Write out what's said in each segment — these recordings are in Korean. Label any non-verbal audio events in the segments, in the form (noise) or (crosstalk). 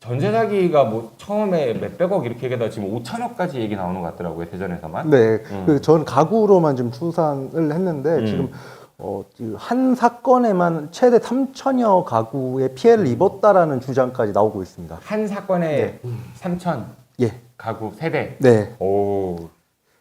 전세 사기가 뭐 처음에 몇백억 이렇게 얘기하다 지금 5천억까지 얘기 나오는 것 같더라고요 대전에서만. 네, 음. 그전 가구로만 지금 추산을 했는데 음. 지금 어, 한 사건에만 최대 3천여 가구의 피해를 입었다라는 주장까지 나오고 있습니다. 한 사건에 3천 예, 가구 세대. 네. 오.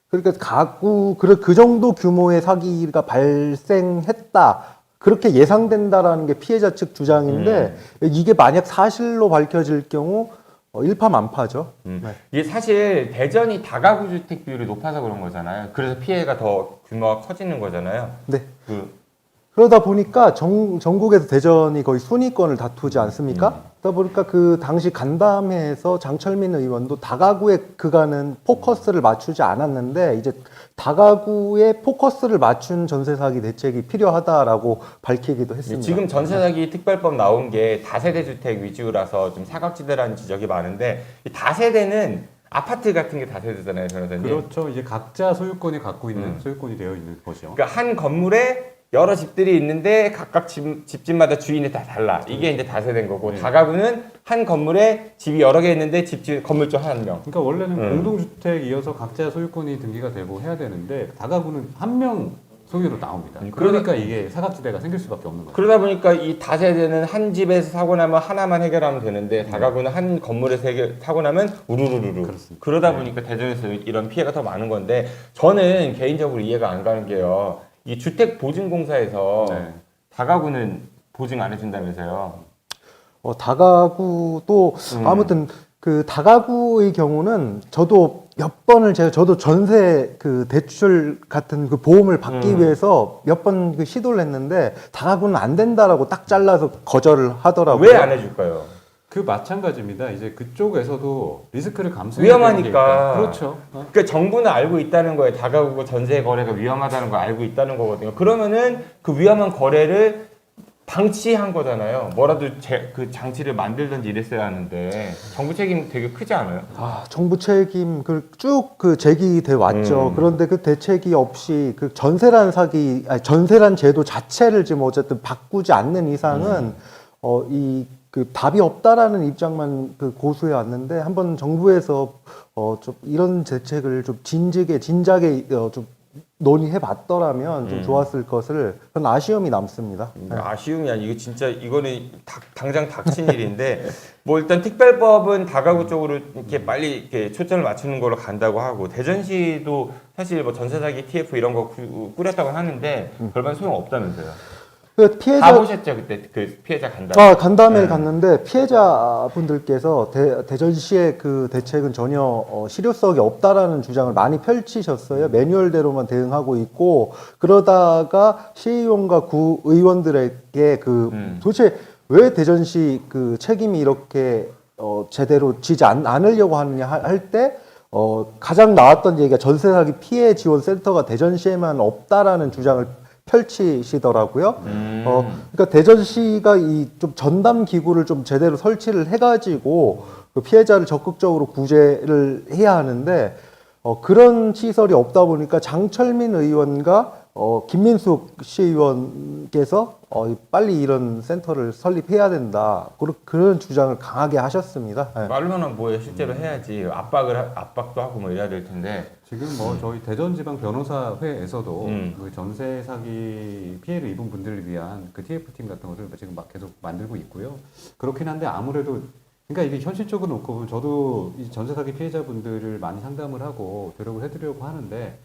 그러니까 가구 그, 그 정도 규모의 사기가 발생했다. 그렇게 예상된다라는 게 피해자 측 주장인데 이게 만약 사실로 밝혀질 경우 어, 일파만파죠. 음. 네. 이게 사실 대전이 다가구 주택 비율이 높아서 그런 거잖아요. 그래서 피해가 더 규모가 커지는 거잖아요. 네. 그 그러다 보니까 전, 전국에서 대전이 거의 순위권을 다투지 않습니까? 그러다 보니까 그 당시 간담회에서 장철민 의원도 다가구에 그간은 포커스를 맞추지 않았는데 이제 다가구에 포커스를 맞춘 전세 사기 대책이 필요하다라고 밝히기도 했습니다. 지금 전세 사기 특별법 나온 게 다세대 주택 위주라서 좀 사각지대라는 지적이 많은데 이 다세대는 아파트 같은 게 다세대잖아요, 변호사님. 그렇죠. 이제 각자 소유권이 갖고 있는 음. 소유권이 되어 있는 거죠. 그러니까 한 건물에 여러 집들이 있는데 각각 집, 집집마다 주인이 다 달라. 이게 이제 다세대인 거고 네. 다가구는 한 건물에 집이 여러 개 있는데 집주 건물주 한 명. 그러니까 원래는 음. 공동주택 이어서 각자 소유권이 등기가 되고 해야 되는데 다가구는 한 명 소유로 나옵니다. 음, 그러니까 이게 사각지대가 생길 수밖에 없는 거죠. 그러다 보니까 이 다세대는 한 집에서 사고 나면 하나만 해결하면 되는데 다가구는 한 건물에서 해결, 사고 나면 우르르르르. 그렇습니다. 그러다 네. 보니까 대전에서 이런 피해가 더 많은 건데 저는 개인적으로 이해가 안 가는 게요. 이 주택보증공사에서 네. 다가구는 보증 안 해준다면서요. 어, 다가구도 음. 아무튼 그 다가구의 경우는 저도 몇 번을 제가 저도 전세 그 대출 같은 그 보험을 받기 음. 위해서 몇 번 그 시도를 했는데 다가구는 안 된다라고 딱 잘라서 거절을 하더라고요. 왜 안 해줄까요? 그 마찬가지입니다. 이제 그쪽에서도 리스크를 감수해야 위험하니까. 되는 게 있다. 그렇죠. 어. 그러니까 정부는 알고 있다는 거예요. 다가구 전세 거래가 위험하다는 걸 알고 있다는 거거든요. 그러면은 그 위험한 거래를 방치한 거잖아요. 뭐라도 제, 그 장치를 만들든지 이랬어야 하는데 정부 책임 되게 크지 않아요? 아, 정부 책임 쭉그 제기돼 왔죠. 음. 그런데 그 대책이 없이 그 전세란 사기, 아니, 전세란 제도 자체를 지금 어쨌든 바꾸지 않는 이상은 음. 어, 이 그 답이 없다라는 입장만 그 고수해 왔는데 한번 정부에서 어, 좀 이런 대책을 좀 진지하게 진작에 어, 좀 논의해 봤더라면 좀 음. 좋았을 것을 그런 아쉬움이 남습니다. 네. 아쉬움이 아니 이거 진짜 이거는 닥- 당장 닥친 일인데 (laughs) 뭐 일단 특별법은 다가구 쪽으로 이렇게 빨리 이렇게 초점을 맞추는 걸로 간다고 하고 대전시도 사실 뭐 전세 사기 TF 이런 거 구- 꾸렸다고 하는데 별반 소용 없다면서요. 그 피해자 가보셨죠 그때 그 피해자 간다. 아, 간담회 네. 갔는데 피해자분들께서 대, 대전시의 그 대책은 전혀 어, 실효성이 없다라는 주장을 많이 펼치셨어요. 매뉴얼대로만 대응하고 있고 그러다가 시의원과 구 의원들에게 그 음. 도대체 왜 대전시 그 책임이 이렇게 어, 제대로 지지 않, 않으려고 하느냐 할때 어, 가장 나왔던 얘기가 전세 사기 피해 지원 센터가 대전시에만 없다라는 주장을 펼치시더라고요. 음. 어, 그러니까 대전시가 이 좀 전담 기구를 좀 제대로 설치를 해가지고 그 피해자를 적극적으로 구제를 해야 하는데 어, 그런 시설이 없다 보니까 장철민 의원과 어, 김민숙 시의원께서 어, 이- 빨리 이런 센터를 설립해야 된다. 그런, 그런 주장을 강하게 하셨습니다. 네. 말로는 뭐예요 실제로 해야지 압박을 하- 압박도 하고 뭐 이래야 될 텐데 지금 뭐 저희 대전지방 변호사회에서도 음. 그 전세 사기 피해를 입은 분들을 위한 그 TF 팀 같은 것을 지금 막 계속 만들고 있고요. 그렇긴 한데 아무래도 그러니까 이게 현실적으로 놓고 보면 저도 이 전세 사기 피해자분들을 많이 상담을 하고 노력을 해드리려고 하는데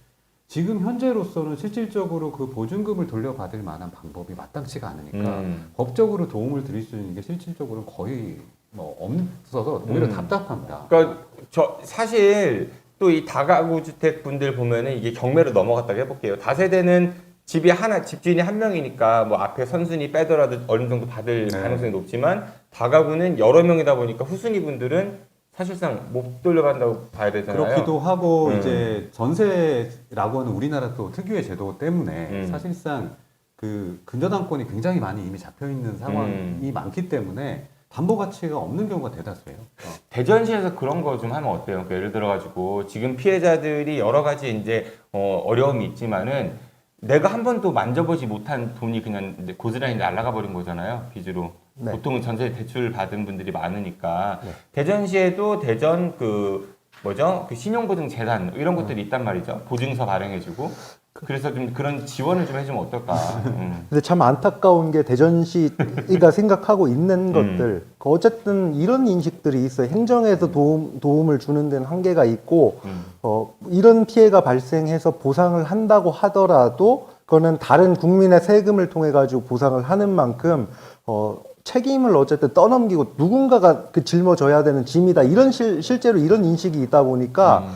지금 현재로서는 실질적으로 그 보증금을 돌려받을 만한 방법이 마땅치가 않으니까 음. 법적으로 도움을 드릴 수 있는 게 실질적으로 거의 뭐 없어서 오히려 음. 답답합니다. 그러니까 저 사실 또 이 다가구 주택 분들 보면은 이게 경매로 넘어갔다고 해볼게요. 다세대는 집이 하나 집주인이 한 명이니까 뭐 앞에 선순위 빼더라도 어느 정도 받을 네. 가능성이 높지만 다가구는 여러 명이다 보니까 후순위 분들은 사실상 못 돌려받는다고 봐야 되잖아요. 그렇기도 하고 음. 이제 전세라고 하는 우리나라 또 특유의 제도 때문에 음. 사실상 그 근저당권이 굉장히 많이 이미 잡혀 있는 상황이 음. 많기 때문에 담보 가치가 없는 경우가 대다수예요. 어. 대전시에서 그런 거 좀 하면 어때요? 그러니까 예를 들어가지고 지금 피해자들이 여러 가지 이제 어, 어려움이 있지만은 내가 한 번도 만져보지 못한 돈이 그냥 고스란히 날아가 버린 거잖아요 빚으로. 네. 보통은 전세 대출 받은 분들이 많으니까 네. 대전시에도 대전 그 뭐죠 그 신용보증 재단 이런 것들이 있단 말이죠 보증서 발행해주고 그래서 좀 그런 지원을 좀 해주면 어떨까 (laughs) 음. 근데 참 안타까운 게 대전시가 (laughs) 생각하고 있는 것들 그 어쨌든 이런 인식들이 있어요. 행정에서 도움, 도움을 주는 데는 한계가 있고 음. 어, 이런 피해가 발생해서 보상을 한다고 하더라도 그거는 다른 국민의 세금을 통해 가지고 보상을 하는 만큼 어, 책임을 어쨌든 떠넘기고 누군가가 그 짊어져야 되는 짐이다. 이런 실, 실제로 이런 인식이 있다 보니까 음.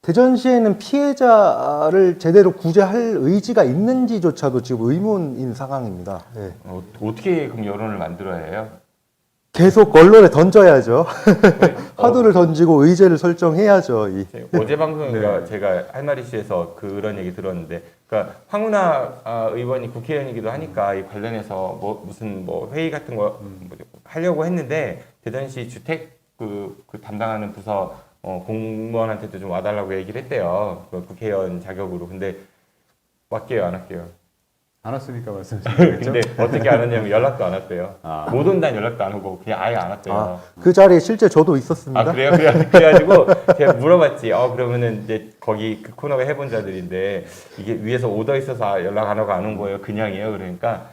대전시에는 피해자를 제대로 구제할 의지가 있는지조차도 지금 의문인 상황입니다. 예. 어, 어떻게 그럼 여론을 만들어야 해요? 계속 언론에 던져야죠. (laughs) 화두를 던지고 의제를 설정해야죠. 이. 제- 어제 방송인가 네. 제가 할마리시에서 그런 얘기 들었는데, 그러니까 황운하 아, 의원이 국회의원이기도 하니까 이 관련해서 뭐 무슨 뭐 회의 같은 거 음. 뭐 하려고 했는데 대전시 주택 그, 그 담당하는 부서 어, 공무원한테도 좀 와달라고 얘기를 했대요. 그 국회의원 자격으로. 근데 왔게요, 안 할게요. 안 왔으니까 말씀하시겠죠? (laughs) 근데 어떻게 안 왔냐면 연락도 안 왔대요. 아. 못 온다는 연락도 안 오고 그냥 아예 안 왔대요. 아, 그 자리에 실제 저도 있었습니다. 아 그래요? 그래, 그래가지고 제가 (laughs) 물어봤지. 어 그러면은 이제 거기 그 코너가 해본 자들인데 이게 위에서 오더 있어서 연락 안 오고 안 온 거예요? 그냥이에요? 그러니까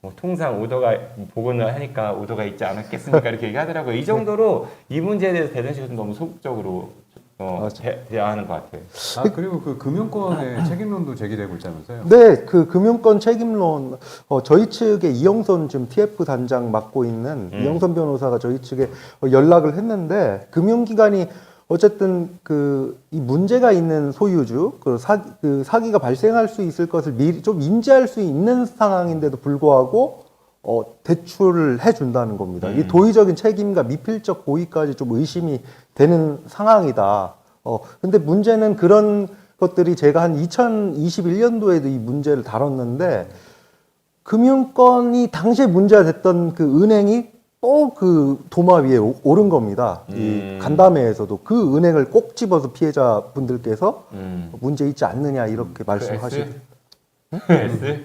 뭐 통상 오더가 보고는 하니까 오더가 있지 않았겠습니까? 이렇게 얘기하더라고요. 이 정도로 이 문제에 대해서 대전시가 좀 너무 소극적으로 어, 맞아. 대, 대화하는 것 같아요. 아 그리고 그 금융권의 책임론도 제기되고 있다면서요? 네, 그 금융권 책임론 어, 저희 측에 이영선 지금 TF 단장 맡고 있는 음. 이영선 변호사가 저희 측에 어, 연락을 했는데 금융기관이 어쨌든 그 이 문제가 있는 소유주 그, 사, 그 사기가 발생할 수 있을 것을 미리 좀 인지할 수 있는 상황인데도 불구하고 어, 대출을 해준다는 겁니다. 이 음. 도의적인 책임과 미필적 고의까지 좀 의심이 되는 상황이다. 어, 근데 문제는 그런 것들이 제가 한 2021년도에도 이 문제를 다뤘는데 금융권이 당시에 문제가 됐던 그 은행이 또 그 도마 위에 오- 오른 겁니다. 음. 이 간담회에서도 그 은행을 꼭 집어서 피해자분들께서 음. 문제 있지 않느냐 이렇게 말씀하시 그 S? S?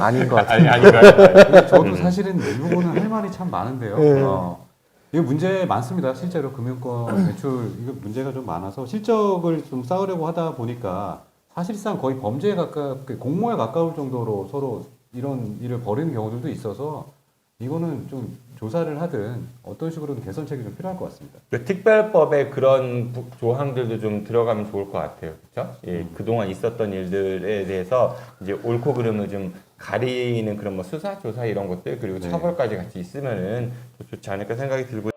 아닌 것 같아요. 아니 아닌가요? 저도 사실은 이 부분은 할 말이 참 많은데요. 네. 어, 이거 문제 많습니다. 실제로 금융권 대출 이거 문제가 좀 많아서 실적을 좀 쌓으려고 하다 보니까 사실상 거의 범죄에 가깝게 공모에 가까울 정도로 서로 이런 일을 벌이는 경우들도 있어서 이거는 좀 조사를 하든 어떤 식으로든 개선책이 좀 필요할 것 같습니다. 그 특별법에 그런 부- 조항들도 좀 들어가면 좋을 것 같아요. 그렇죠? 예, 그동안 있었던 일들에 대해서 이제 옳고 그름을 좀 가리는 그런 뭐 수사, 조사 이런 것들 그리고 네. 처벌까지 같이 있으면은 더 좋지 않을까 생각이 들고